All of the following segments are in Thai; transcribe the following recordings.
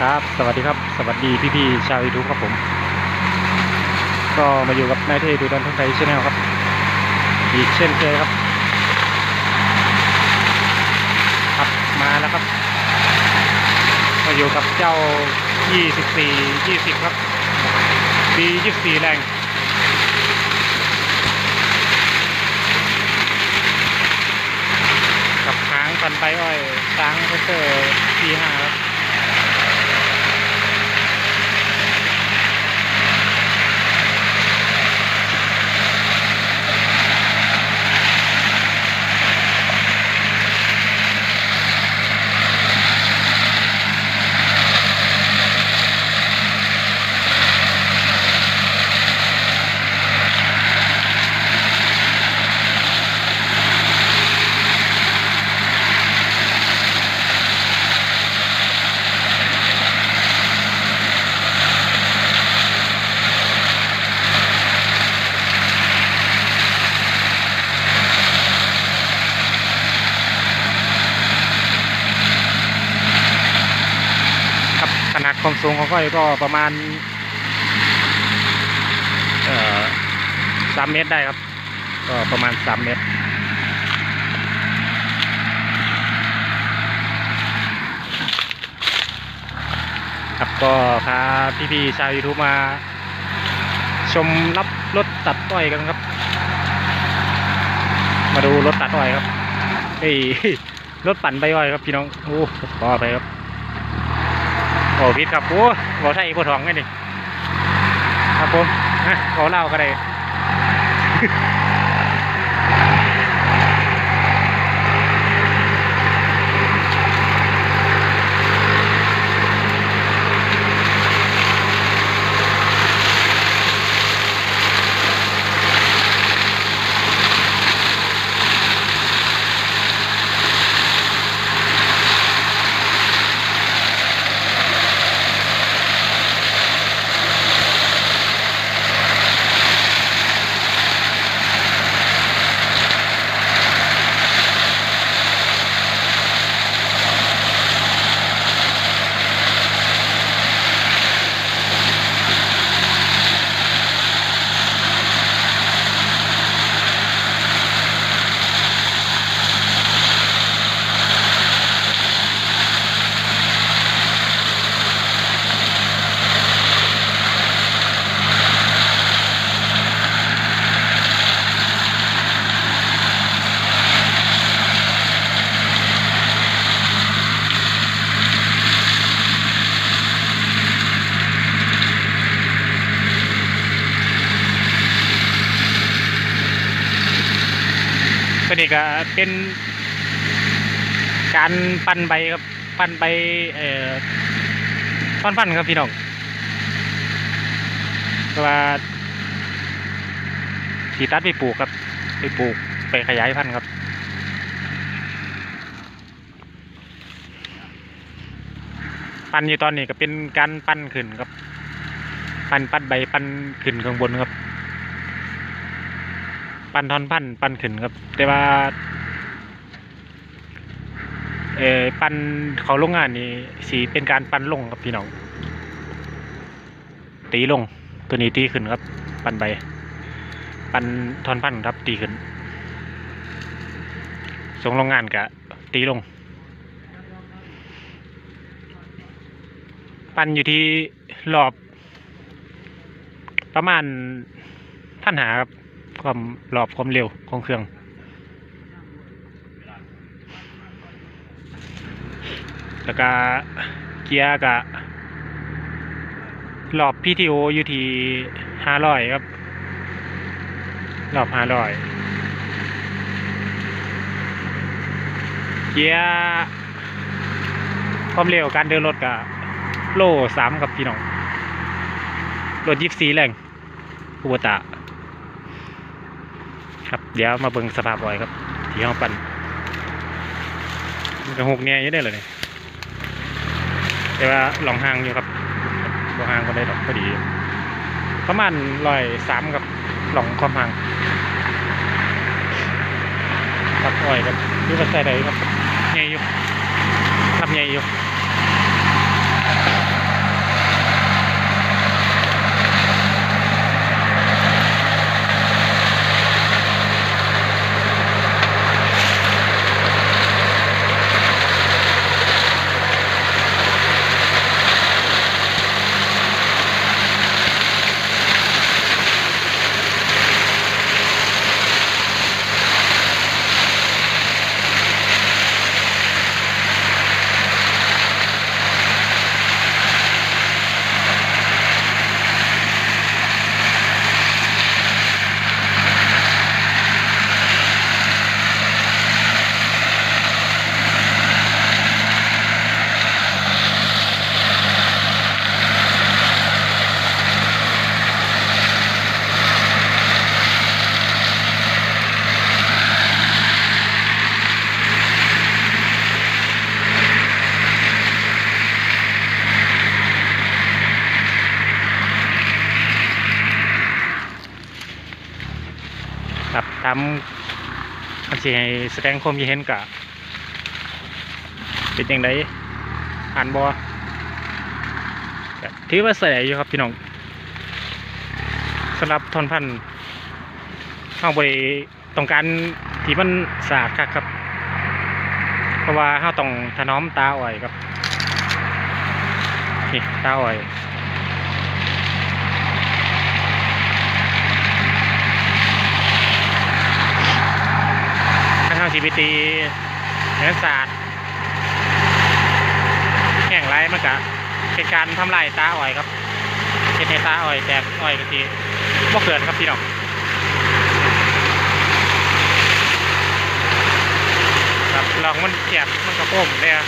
ครับ สวัสดีครับ สวัสดีพี่ๆชาวยูทูบครับผม ก็มาอยู่กับนายเทดูดันทุกไทยชแนลครับ อีกเช่นเคยครับ ครับมาแล้วครับ มาอยู่กับเจ้า 24 20 ครับปี24 แรงกับหางพันใบอ้อยช้างเพเตอร์ปีห้าครับขนาด ความสูงของก้อยก็ประมาณสามเมตรได้ครับ ก็ประมาณสามเมตร ครับก็พาพี่ๆชาวยูทูบมาชมรับรถตัดอ้อยกันครับ มาดูรถตัดอ้อยครับเฮ้ยรถปั่นใบอ้อยครับพี่น้องโอ้ขอไปครับ โอ้พิษครับโอ้บอกไทยบ่ทองไงนี่ครับผมนะขอเล่าก็ได้ นี่ก็เป็นการปั้นใบครับ ปั้นใบเอ่อปั้นปั้นครับพี่น้องเพราะว่าสีตัดไปปลูกครับ ไปปลูกไปขยายพันธุ์ครับปั้นอยู่ตอนนี้ก็เป็นการปั้นขึ้นครับ ปั้นปั้นใบปั้นขึ้นข้างบนครับ ปันทอนพันปันขึ้นครับ แต่ว่าเออปันเขาโรงงานนี่สีเป็นการปันลงครับพี่น้องตีลงตัวนี้ตีขึ้นครับ ปันใบปันทอนพันครับตีขึ้นส่งโรงงานกะตีลง ปันอยู่ที่รอบประมาณพันหาครับ ความรอบความเร็วของเครื่องแล้วก็เกียร์กะรอบ PTO อยู่ที่ห้าร้อยครับรอบห้าร้อยเกียร์ความเร็วการเดินรถกะโลสามกับพี่น้องรถยิบสีแรงอุบตะ เดี๋ยวมาเบิ่งสภาพบ่อยครับ ที่ห้องปั่นมันก็หกเนี่ยยังได้เลยเนี่ยแต่ว่าหลองห่างอยู่ครับบ่ห่างก็ได้ดอกพอดี ประมาณรอยสามกับหลองความห่างตัดอ้อยครับนี่ว่าใส่ได้ครับใหญ่อยู่รับใหญ่อยู่ามอันสิให้แสดงความคิดเห็นกะเป็นยังไงอ่านบอถือว่าใส่อยู่ครับพี่น้องสำหรับทอนพันธุ์เข้าบริต้องการที่มันสะอาดคักครับ เพราะว่าเราต้องถนอมตาอ่อยครับนี่ตาอ่อย ถ้าทาง CBT เนื้อสาดแข่งไรมันกะเป็นการทำลายตาอ่อยครับเป็นให้ตาอ่อยแตกอ่อยกันทีบ่เกิดครับพี่น้องครับลองมันเจ็บมันกระโปงเลยอะ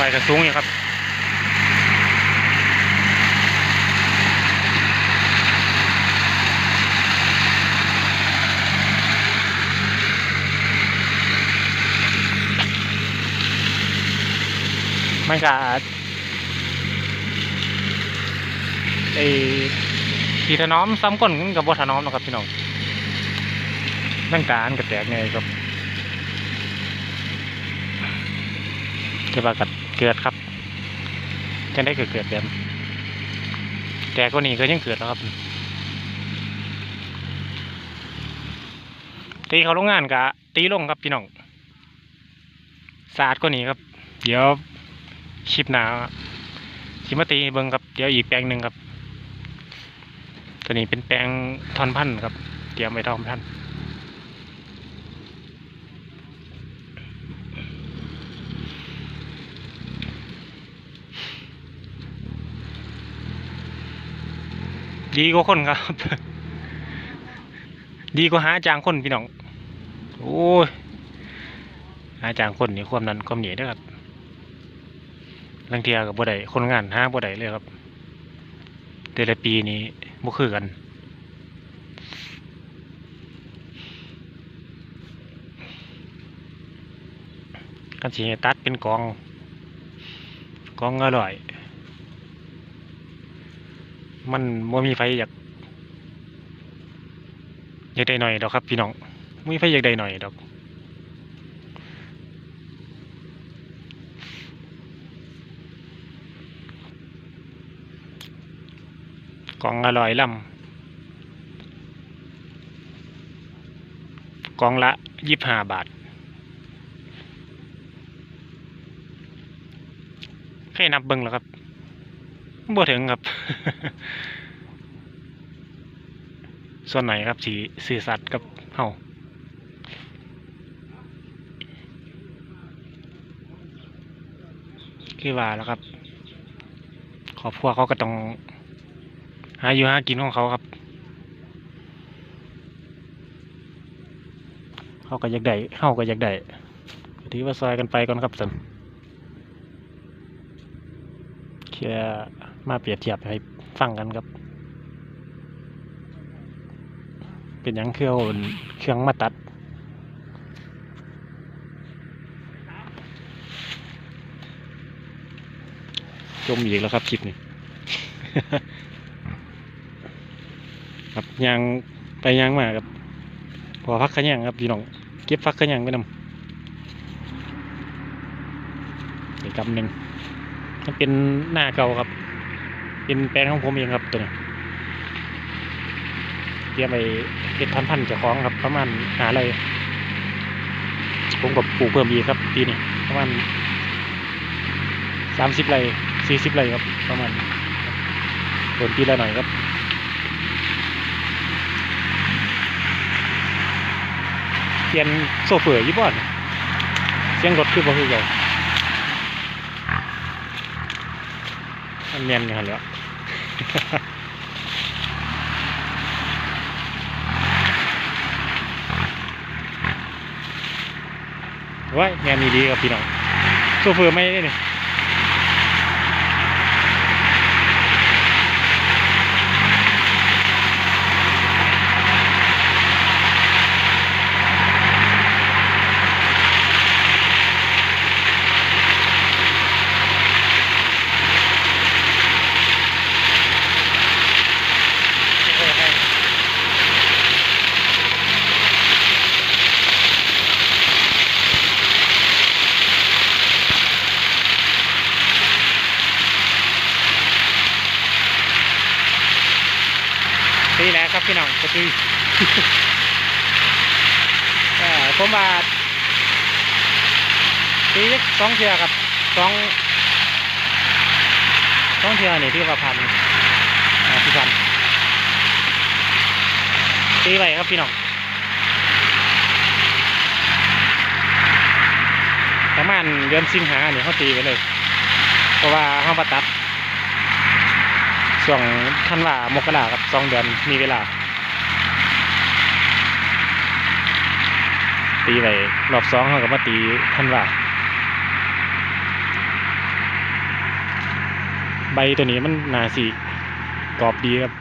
อ่อยกระสูงอยู่ครับ มันก็ไอ้ที่ถนอมซ้ำก้นมันกับบ่ถนอมหรอกครับพี่น้องตั้งการกับแตกไงครับจะว่ากัดเกิดครับจะได้เกิดเกิดแบบแต่ก็นี่ก็ยังเกิดแล้วครับตีเขาโรงงานกะตีลงครับพี่น้องสะอาดก็นี่ครับ เดี๋ยว ชิปหนาชิมาตีเบิงครับเดี๋ยวอีกแปลงหนึ่งครับ ตัวนี้เป็นแปลงทอนพันธุ์ครับ เตรียมไว้ทอนพันธุ์ดีกว่าคนครับ ดีกว่าหาจางคนพี่น้อง โอ้ยหาจางคนนี่ความนั้นความเหนียด้อครับ ลังเทียกับบ่ได้คนงานห้าบ่ได้เลยครับ แต่ละปีนี้บ่คือกัน กันสิให้ตัดเป็นกองกองอร่อย มันบ่มีไฟอยากอยากได้หน่อยดอกครับพี่น้องมีไฟอยากได้หน่อยดอก กองอร่อยล่ำกองละยี่ห้าบาทแค่นับเบิ้งแล้วครับบ่ถึงครับ ส่วนไหนครับสีสื่อสัตว์กับเฮาคือว่าแล้วครับ ขอบครัวเขาก็ต้อง หาอยู่หากินของเขาครับ เขาก็อยากได้เขาก็อยากได้ก็ถือว่าซอยกันไปก่อนครับสันแค่มาเปรียบเทียบให้ฟังกันครับ เป็นยังเครื่องเครื่องมาตัดจมอีกแล้วครับคลิปนี้ ครับยางไปยางมาครับพอพักขยังครับพี่น้องเก็บพักขยังไปนำอีกกำหนึ่งมันเป็นหน้าเก่าครับ เป็นแปลงของผมเองครับตัวนี้เตรียมไปเป็นพันพันๆเจ้องครับ ประมาณหาอะไรผมกับปลูกเพิ่มอีกครับปีนี้ประมาณสามสิบไรสี่สิบไรครับ ประมาณผลปีละหน่อยครับ เปลี่ยนโซเฟอร์ยี่บ้อนเสียงรถคือบ่คือเก่ามันเมียนอยู่หั่นแล้วไว้ายงานนี้ดีครับพี่น้องโซเฟอร์ไม่ได้เนี่ยหละครับพี่น้องก็คือ เอ่อผมว่าปี สองเทือครับสองสองเทือนี่ที่ว่าพันที่พันตีไว้ครับพี่น้องประมาณเดือนสิงหาเนี่ยเขาตีไปเลย เพราะว่าเขาประตัดช่วงธันวามกราครับสองเดือนมีเวลา ตีไปรอบสองเขาก็มาตีธันวา บตัวนี้มันหนาสีกรอบดีครับ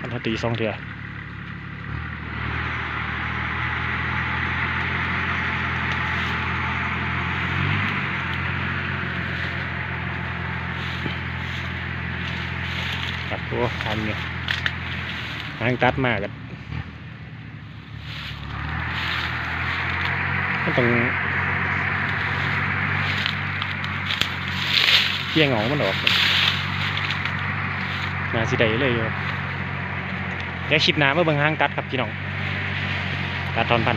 มันตีสองเถื่อครับโอ้ทันอยู่หางตัดมากกันมันต้อง เกี่ยงเหงมันออกครับนาสิได้เลยอยู่แกคลิปหน้ามาเบิ่งห้างตัดครับพี่น้องตัดตอนพัน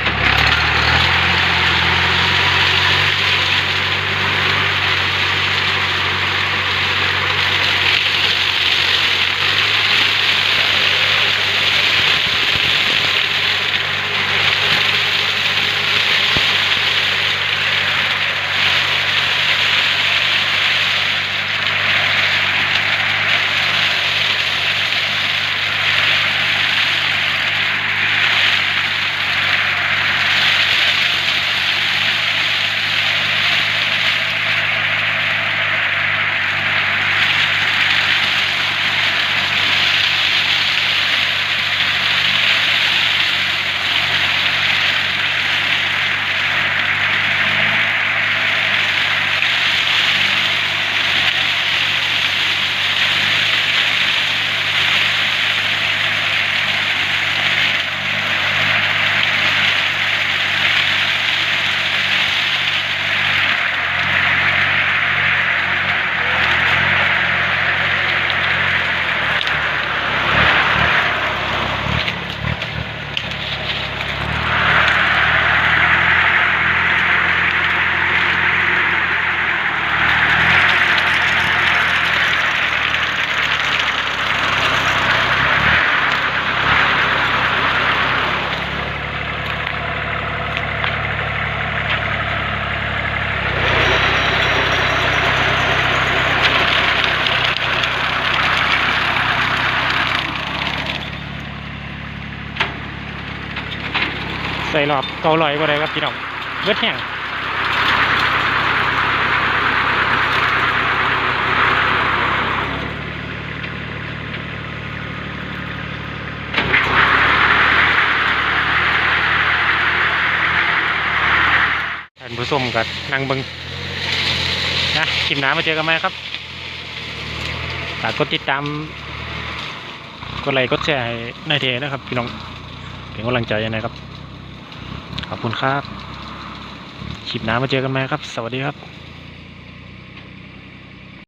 เกาลอยบ่ได้ครับพี่น้องเบิดแห้งท่านผู้ชมกับนางเบิงนะคลิปหน้ามาเจอกันไหมครับฝากกดติดตามกดไลค์กดแชร์ในเทนะครับ พี่น้องเป็นกำลังใจนะครับ ขอบคุณครับคลิปหน้ามาเจอกันไหมครับ สวัสดีครับ